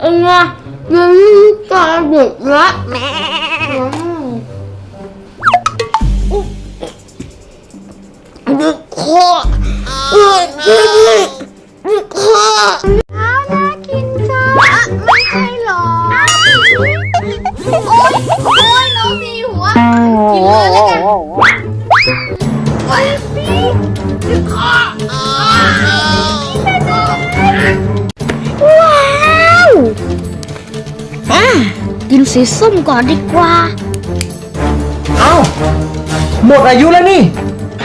เอ็งอะยังกาเด็กละเด็กคอเด็กเด็กเด็กคอาน่ากินจังไม่ใช่หรอ สีส้มก่อนดีกว่า เอ้า หมดอายุแล้วนี่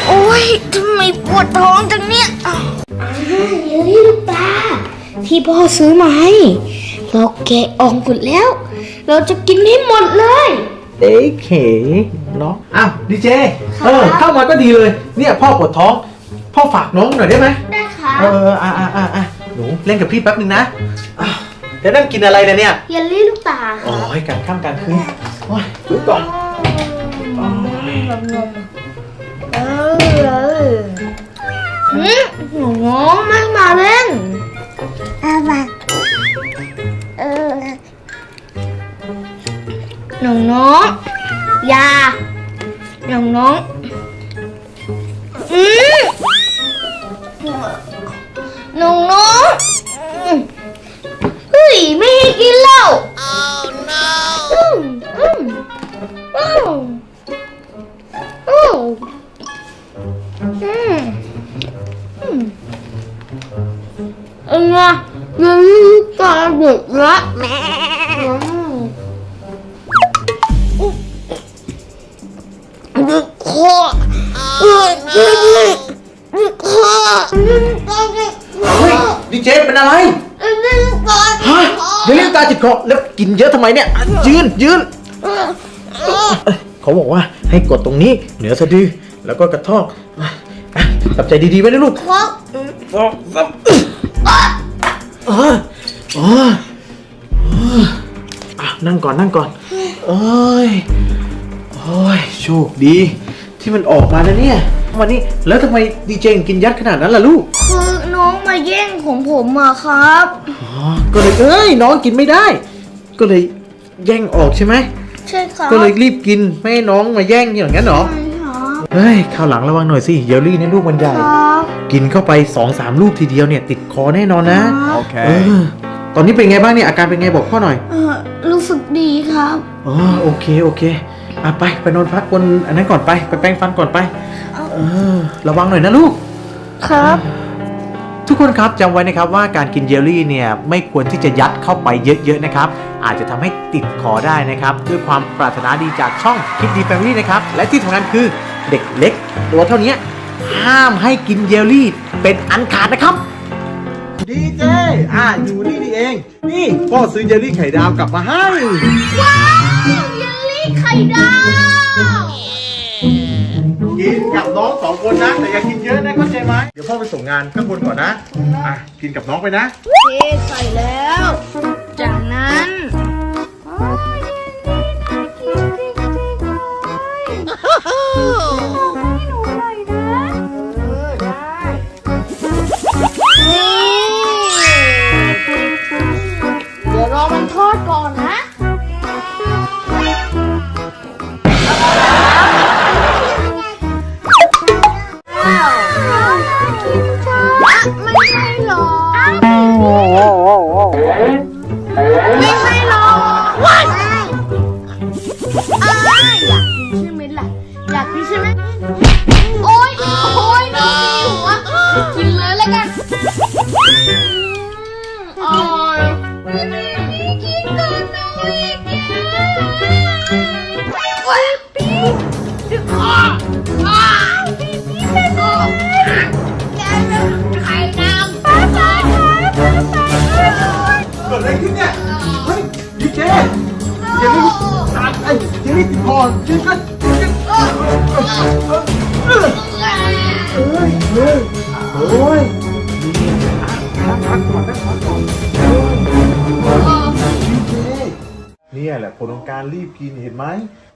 โอ๊ยทำไมปวดท้องจังเนี่ยอ่าเดี๋ยวนี่ลูกตา ที่พ่อซื้อมาให้ เราแกะออกหมดแล้ว เราจะกินให้หมดเลย เอ๊ะเขเนาะอ้าวดีเจ เออ เข้ามาก็ดีเลย เนี่ยพ่อปวดท้อง พ่อฝากน้องหน่อยได้ไหม ได้ค่ะ เอออะอะอะอะหนูเล่นกับพี่แป๊บนึงนะอะ แล้วนั่งกินอะไรเนี่ยเนี่ยเยลลี่ลูกตาโอ้ค่ะยกลางค่ำกลางคืนโอ้ยดูก่อนโอ้ยเออเออหืมหนูน้องไม่มาเล่นเอามาเออหนูน้องอยาหนูน้องอืมหนูน้องอืม ไม่ให้กินแล้ว oh no อืมอืมอืมอืมอืมอืมเอ็งอะยังกาเด็กละอืมเด็กคอเด็กเด็กเด็กเด็กคอเด็กเด็กเฮ้ยดีเจเป็นอะไรเด็กคอฮะเดี๋ยวเรียกตาจิตคอแล้วกินเยอะทำไมเนี่ยอะยืนยืนเอ้ยเขาบอกว่าให้กดตรงนี้เหนือสะดือแล้วก็กระทอกอะอะจับใจดีๆไว้นะลูกคอสองสามเออเออเอออะนั่งก่อนนั่งก่อนเอ้ยโอ้ยโชคดี ที่มันออกมาแล้วเนี่ย วันนี้แล้วทำไมดีเจกินยัดขนาดนั้นล่ะลูก คือน้ องมาแย่งของผมอะครับ อ๋อก็เลยเอ้ยน้องกินไม่ได้ ก็เลยแย่งออกใช่ไหมใช่ครับก็เลยรีบกินไม่ให้น้องมาแย่งอย่างนั้นเหรอใช่ครับเฮ้ยคราวหลังระวังหน่อยสิเยลลี่เนี่ยลูกมันใหญ่ ครับกินเข้าไป2อสามลูกทีเดียวเนี่ย ติดคอแน่นอนนะโอเออตอนนี้เป็นไงบ้างเนี่ยอาการเป็นไงบอกพ่อหน่อยเออรู้สึกดีครับ อ๋อโอเคโอเคอะไปไปนอนพักบนอันนั้นก่อนไปไปแปรงฟันก่อนไป เออ ระวังหน่อยนะลูก ครับ ทุกคนครับจำไว้นะครับว่าการกินเยลลี่เนี่ยไม่ควรที่จะยัดเข้าไปเยอะๆนะครับ อาจจะทำให้ติดคอได้นะครับ ด้วยความปรารถนาดีจากช่องคิดดีแฟมิลี่นะครับ และที่สำคัญคือเด็กเล็กตัวเท่านี้ห้ามให้กินเยลลี่เป็นอันขาดนะครับดีเจอ่าอยู่นี่นี่เอง นี่พ่อซื้อเยลลี่ไข่ดาวกลับมาให้ ว้าวเยลลี่ไข่ดาว กินกับน้องสองคนนะแต่อย่ากินเยอะนะเข้าใจไหมเดี๋ยวพ่อไปส่งงานข้างบนก่อนนะอะกินกับน้องไปนะเทใส่แล้ว จากนั้นนี่เดี๋ยวรอมันทอดก่อนนะ เกิดอะไรขึ้นเนี่ย เฮ้ยดีเจเดี๋ยวนี้ตาไอ้เดี๋ยวนี้ติดคอกินกันกินกันเอ้ยเอ้ยเอ้ยโอ้ยนั่งพักก่อนนั่งพักก่อนดีเจเนี่ยแหละผลของการรีบกินเห็นไหม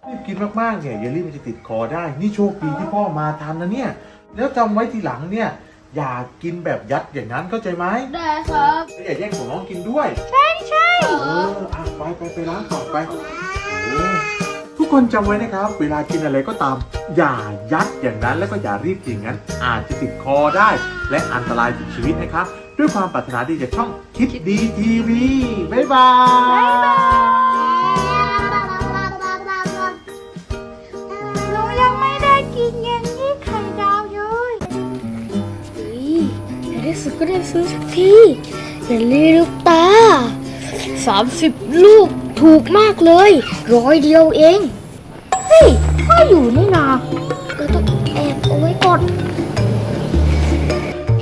รีบกินมากๆเนี่ยอย่ารีบมันจะติดคอได้ นี่โชคดีที่พ่อมาทันนะเนี่ย แล้วจำไว้ทีหลังเนี่ย อย่ากินแบบยัดอย่างนั้นเข้าใจไหมได้ครับอย่าแย่งของน้องกินด้วย ใช่ใช่ออะไปไปไปล้างก่อนไปเออทุกคนจำไว้นะครับ เวลากินอะไรก็ตาม อย่ายัดอย่างนั้นแล้วก็อย่ารีบกินอย่างนั้น อาจจะติดคอได้ และอันตรายถึงชีวิตนะครับ ด้วยความปรารถนาดีจากช่องคิดดีทีวีบ๊ายบาย ก็ได้ซื้อสักทีอย่าลืมลูกตา30ลูกถูกมากเลย ร้อยเดียวเอง เฮ้ยถ้าอยู่นี่นาเราต้องแอบเอาไว้ก่อน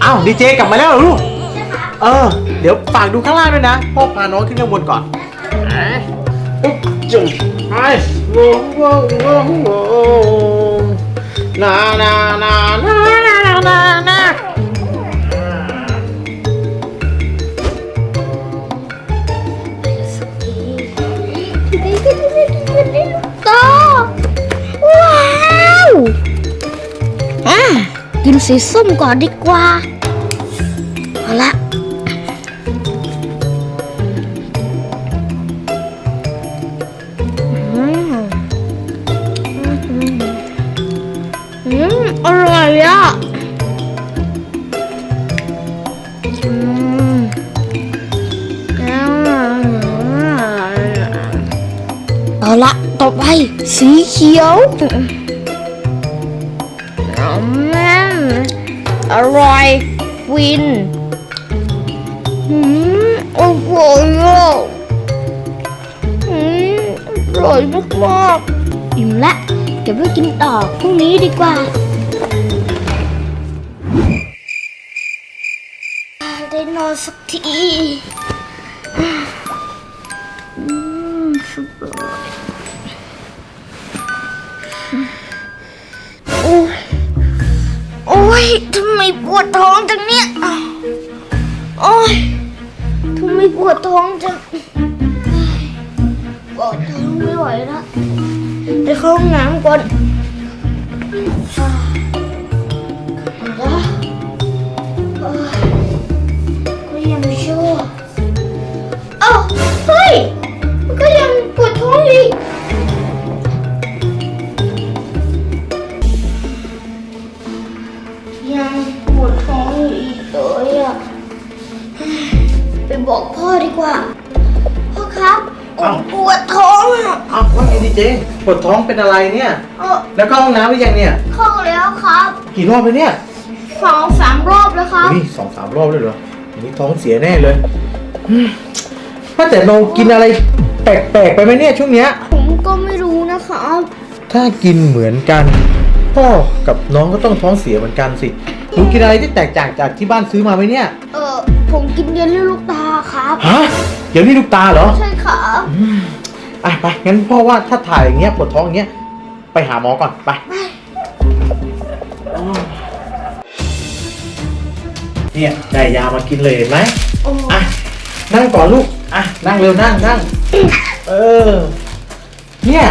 อ้าวดีเจกลับมาแล้วเหรอลูก เออ เดี๋ยวฝากดูข้างล่างด้วยนะพ่อพาน้องขึ้นข้างบนก่อนอุ๊บจุ๊บไปโว้โว้โว้โว้นานานานานานา กินสีส้มก่อนดีกว่าเอาละอืมอืมอ อร่อยฟินอืมอร่อยอะอืมอร่อยมากๆอิ่มละเก็บไว้กินต่อพรุ่งนี้ดีกว่าได้นอนสักทีอืมส อ้ยทำไมปวดท้องจังเนี่ย โอ้ยทำไมปวดท้องจังปวดท้องไม่ไหวแล้วไปเข้าห้องน้ำก่อน ปวดท้องเป็นอะไรเนี่ยเออแล้วเข้าห้องน้ำหรือยังเนี่ย เข้าแล้วครับกี่รอบไปเนี่ยสองสามรอบแล้วครับ นี่สองสามรอบเลยเหรออันนี้ท้องเสียแน่เลยอืมว่าแต่เรากินอะไรแปลกๆไปไหมเนี่ยช่วงเนี้ย ผมก็ไม่รู้นะครับ ถ้ากินเหมือนกัน พ่อกับน้องก็ต้องท้องเสียเหมือนกันสิหนูกินอะไรที่แตกต่างจากที่บ้านซื้อมาไหมเนี่ย เออผมกินเยลลี่ลูกตาครับ ฮะ เดี๋ยวนี่ลูกตาเหรอ ใช่ครับอ่ะไปงั้นพ่อว่าถ้าถ่ายอย่างเงี้ยปวดท้องอย่างเงี้ยไปหาหมอก่อนไปเนี่ยได้ยามากินเลยเห็นไหมโอ้อะนั่งก่อนลูกอะนั่งเร็วนั่งนั่งเออเนี่ย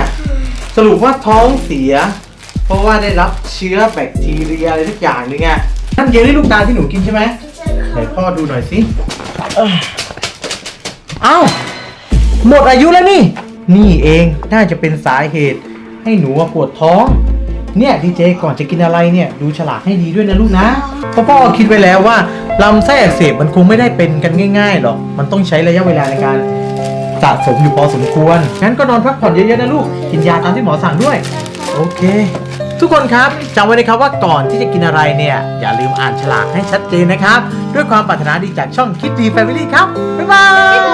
สรุปว่าท้องเสีย เพราะว่าได้รับเชื้อแบคทีเรียอะไรทุกอย่างเลยไงนั่นเยลลี่ลูกตาที่หนูกินใช่ไหมใช่คไหนรับพ่อดูหน่อยสิเอ้ยเอ้าหมดอายุแล้วนี่ นี่เองน่าจะเป็นสาเหตุ ให้หนูปวดท้อง เนี่ยดีเจก่อนจะกินอะไรเนี่ยดูฉลากให้ดีด้วยนะลูกนะเพราะพ่อคิดไว้แล้วว่าลำไส้อักเสบมันคงไม่ได้เป็นกันง่ายๆหรอกมันต้องใช้ระยะเวลาในการสะสมอยู่พอสมควร งั้นก็นอนพักผ่อนเยอะๆนะลูก กินยาตามที่หมอสั่งด้วย โอเค ทุกคนครับจำไว้นะครับว่าก่อนที่จะกินอะไรเนี่ย อย่าลืมอ่านฉลากให้ชัดเจนนะครับ ด้วยความปรารถนาดีจากช่องคิดดีแฟมิลี่ครับ บ๊ายบาย